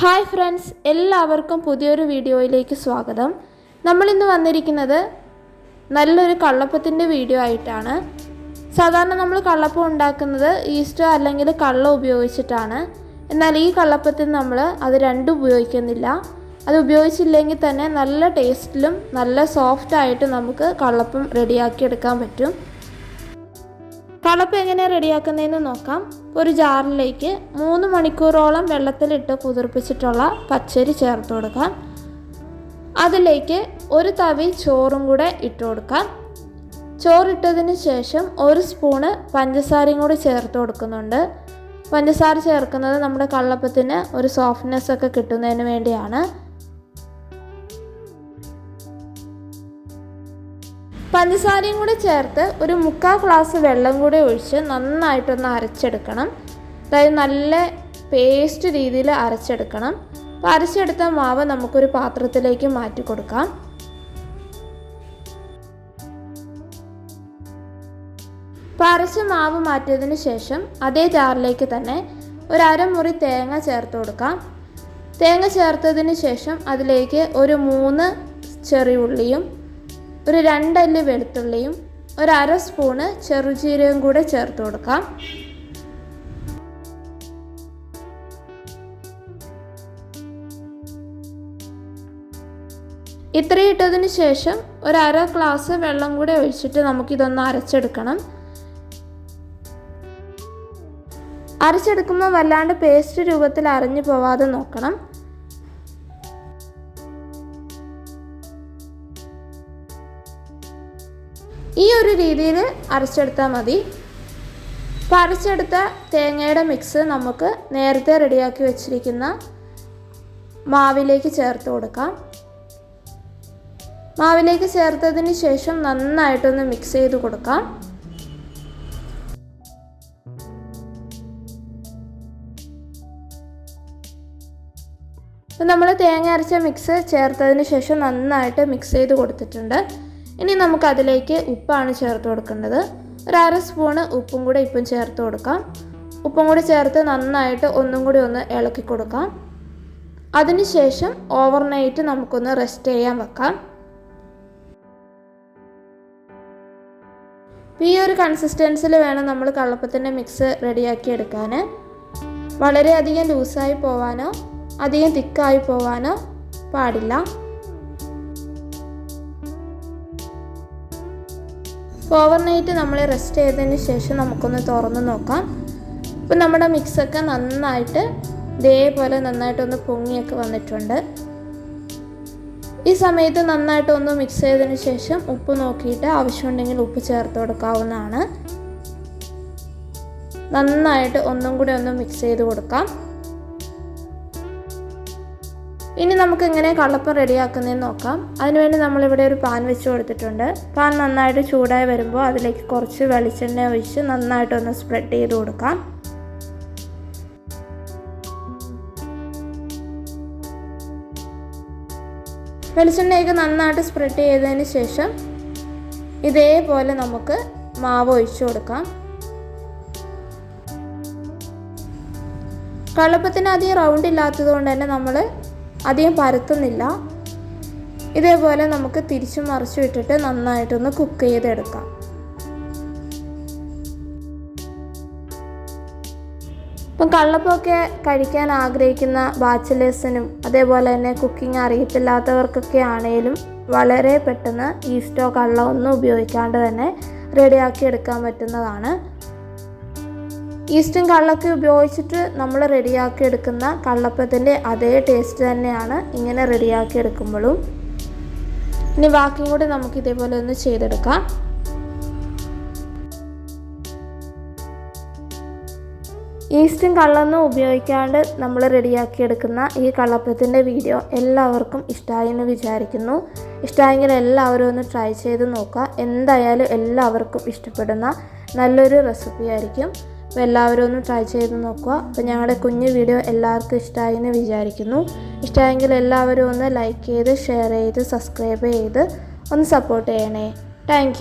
Hi friends എല്ലാവർക്കും പുതിയൊരു വീഡിയോയിലേക്ക് സ്വാഗതം. നമ്മളിന്ന് വന്നിരിക്കുന്നത് നല്ലൊരു കള്ളപ്പത്തിന്റെ വീഡിയോ ആയിട്ടാണ്. സാധാരണ നമ്മൾ കള്ളപ്പം ഉണ്ടാക്കുന്നത് ഈസ്റ്റർ അല്ലെങ്കിൽ കള്ളം ഉപയോഗിച്ചിട്ടാണ്. എന്നാൽ ഈ കള്ളപ്പത്തിൽ നമ്മൾ അത് രണ്ടും ഉപയോഗിക്കുന്നില്ല. അത് ഉപയോഗിച്ചില്ലെങ്കിൽ തന്നെ നല്ല ടേസ്റ്റിലും നല്ല സോഫ്റ്റ് ആയിട്ട് നമുക്ക് കള്ളപ്പം റെഡിയാക്കി എടുക്കാൻ പറ്റും. കളപ്പ് എങ്ങനെ റെഡിയാക്കുന്നതെന്ന് നോക്കാം. ഒരു ജാറിലേക്ക് മൂന്ന് മണിക്കൂറോളം വെള്ളത്തിലിട്ട് കുതിർപ്പിച്ചിട്ടുള്ള പച്ചരി ചേർത്ത് കൊടുക്കാം. അതിലേക്ക് ഒരു തവി ചോറും കൂടെ ഇട്ട് കൊടുക്കാം. ചോറിട്ടതിന് ശേഷം ഒരു സ്പൂണ് പഞ്ചസാരയും കൂടി ചേർത്ത് കൊടുക്കുന്നുണ്ട്. പഞ്ചസാര ചേർക്കുന്നത് നമ്മുടെ കള്ളപ്പത്തിന് ഒരു സോഫ്റ്റ്നെസ് ഒക്കെ കിട്ടുന്നതിന് വേണ്ടിയാണ്. പഞ്ചസാരയും കൂടെ ചേർത്ത് ഒരു മുക്കാൽ ഗ്ലാസ് വെള്ളം കൂടെ ഒഴിച്ച് നന്നായിട്ടൊന്ന് അരച്ചെടുക്കണം. അതായത് നല്ല പേസ്റ്റ് രീതിയിൽ അരച്ചെടുക്കണം. അപ്പോൾ അരച്ചെടുത്ത മാവ് നമുക്കൊരു പാത്രത്തിലേക്ക് മാറ്റി കൊടുക്കാം. അപ്പോൾ അരച്ച മാവ് മാറ്റിയതിന് ശേഷം അതേ ജാറിലേക്ക് തന്നെ ഒരു അരമുറി തേങ്ങ ചേർത്ത് കൊടുക്കാം. തേങ്ങ ചേർത്തതിന് ശേഷം അതിലേക്ക് ഒരു മൂന്ന് ചെറിയുള്ളിയും ഒരു രണ്ടല്ലി വെളുത്തുള്ളിയും ഒരു അര സ്പൂണ് ചെറുജീരകം കൂടെ ചേർത്ത് കൊടുക്കാം. ഇത്രയും ഇട്ടതിന് ശേഷം ഒരു അര ഗ്ലാസ് വെള്ളം കൂടെ ഒഴിച്ചിട്ട് നമുക്കിതൊന്ന് അരച്ചെടുക്കണം. അരച്ചെടുക്കുമ്പോൾ വല്ലാണ്ട് പേസ്റ്റ് രൂപത്തിൽ അരഞ്ഞു പോവാതെ നോക്കണം. ഈ ഒരു രീതിയിൽ അരച്ചെടുത്താൽ മതി. അപ്പോൾ അരച്ചെടുത്ത തേങ്ങയുടെ മിക്സ് നമുക്ക് നേരത്തെ റെഡിയാക്കി വെച്ചിരിക്കുന്ന മാവിലേക്ക് ചേർത്ത് കൊടുക്കാം. മാവിലേക്ക് ചേർത്തതിന് ശേഷം നന്നായിട്ടൊന്ന് മിക്സ് ചെയ്ത് കൊടുക്കാം. നമ്മൾ തേങ്ങ അരച്ച മിക്സ് ചേർത്തതിന് ശേഷം നന്നായിട്ട് മിക്സ് ചെയ്ത് കൊടുത്തിട്ടുണ്ട്. ഇനി നമുക്ക് അതിലേക്ക് ഉപ്പാണ് ചേർത്ത് കൊടുക്കേണ്ടത്. ഒരു അര സ്പൂണ് ഉപ്പും കൂടെ ഇപ്പം ചേർത്ത് കൊടുക്കാം. ഉപ്പും കൂടി ചേർത്ത് നന്നായിട്ട് ഒന്നും കൂടി ഒന്ന് ഇളക്കി കൊടുക്കാം. അതിനുശേഷം ഓവർനൈറ്റ് നമുക്കൊന്ന് റെസ്റ്റ് ചെയ്യാൻ വെക്കാം. ഈ ഒരു കൺസിസ്റ്റൻസിൽ വേണം നമ്മൾ കള്ളപ്പത്തിന്റെ മിക്സ് റെഡിയാക്കി എടുക്കാൻ വളരെയധികം ലൂസായി പോവാനോ അധികം തിക്കായി പോവാനോ പാടില്ല. ഓവർനൈറ്റ് നമ്മൾ റെസ്റ്റ് ചെയ്തതിന് ശേഷം നമുക്കൊന്ന് തുറന്ന് നോക്കാം. അപ്പോൾ നമ്മുടെ മിക്സൊക്കെ നന്നായിട്ട് ഇതേപോലെ നന്നായിട്ടൊന്ന് പൊങ്ങിയൊക്കെ വന്നിട്ടുണ്ട്. ഈ സമയത്ത് നന്നായിട്ടൊന്ന് മിക്സ് ചെയ്തതിന് ശേഷം ഉപ്പ് നോക്കിയിട്ട് ആവശ്യമുണ്ടെങ്കിൽ ഉപ്പ് ചേർത്ത് കൊടുക്കാവുന്നതാണ്. നന്നായിട്ട് ഒന്നും കൂടി ഒന്ന് മിക്സ് ചെയ്ത് കൊടുക്കാം. ഇനി നമുക്ക് എങ്ങനെ കള്ളപ്പം റെഡിയാക്കുന്നതെന്ന് നോക്കാം. അതിനുവേണ്ടി നമ്മളിവിടെ ഒരു പാൻ വെച്ച് കൊടുത്തിട്ടുണ്ട്. പാൻ നന്നായിട്ട് ചൂടായി വരുമ്പോൾ അതിലേക്ക് കുറച്ച് വെളിച്ചെണ്ണ ഒഴിച്ച് നന്നായിട്ടൊന്ന് സ്പ്രെഡ് ചെയ്ത് കൊടുക്കാം. വെളിച്ചെണ്ണയൊക്കെ നന്നായിട്ട് സ്പ്രെഡ് ചെയ്തതിന് ശേഷം ഇതേപോലെ നമുക്ക് മാവ് ഒഴിച്ച് കൊടുക്കാം. കള്ളപ്പത്തിന് അധികം റൗണ്ട് ഇല്ലാത്തത് കൊണ്ട് തന്നെ നമ്മൾ അധികം പരത്തുന്നില്ല. ഇതേപോലെ നമുക്ക് തിരിച്ചു മറിച്ചു ഇട്ടിട്ട് നന്നായിട്ടൊന്ന് കുക്ക് ചെയ്തെടുക്കാം. ഇപ്പം കള്ളപ്പൊക്കെ കഴിക്കാൻ ആഗ്രഹിക്കുന്ന ബാച്ചിലേഴ്സിനും അതേപോലെ തന്നെ കുക്കിംഗ് അറിയത്തില്ലാത്തവർക്കൊക്കെ ആണെങ്കിലും വളരെ പെട്ടെന്ന് ഈസ്റ്റോ കള്ള ഒന്നും ഉപയോഗിക്കാണ്ട് തന്നെ റെഡിയാക്കി എടുക്കാൻ പറ്റുന്നതാണ്. ഈസ്റ്റും കള്ളൊക്കെ ഉപയോഗിച്ചിട്ട് നമ്മൾ റെഡിയാക്കി എടുക്കുന്ന കള്ളപ്പത്തിന്റെ അതേ ടേസ്റ്റ് തന്നെയാണ് ഇങ്ങനെ റെഡിയാക്കി എടുക്കുമ്പോഴും. ഇനി ബാക്കിയും കൂടി നമുക്ക് ഇതേപോലെ ഒന്ന് ചെയ്തെടുക്കാം. ഈസ്റ്റും കള്ളൊന്നും ഉപയോഗിക്കാണ്ട് നമ്മൾ റെഡിയാക്കി എടുക്കുന്ന ഈ കള്ളപ്പത്തിന്റെ വീഡിയോ എല്ലാവർക്കും ഇഷ്ടമായി എന്ന് വിചാരിക്കുന്നു. ഇഷ്ടമായെങ്കിൽ എല്ലാവരും ഒന്ന് ട്രൈ ചെയ്ത് നോക്കുക. എന്തായാലും എല്ലാവർക്കും ഇഷ്ടപ്പെടുന്ന നല്ലൊരു റെസിപ്പി ആയിരിക്കും. അപ്പോൾ എല്ലാവരും ഒന്ന് ട്രൈ ചെയ്ത് നോക്കുക. അപ്പോൾ ഞങ്ങളുടെ കുഞ്ഞു വീഡിയോ എല്ലാവർക്കും ഇഷ്ടമായി എന്ന് വിചാരിക്കുന്നു. ഇഷ്ടമായെങ്കിൽ എല്ലാവരും ഒന്ന് ലൈക്ക് ചെയ്ത് ഷെയർ ചെയ്ത് സബ്സ്ക്രൈബ് ചെയ്ത് ഒന്ന് സപ്പോർട്ട് ചെയ്യണേ. താങ്ക്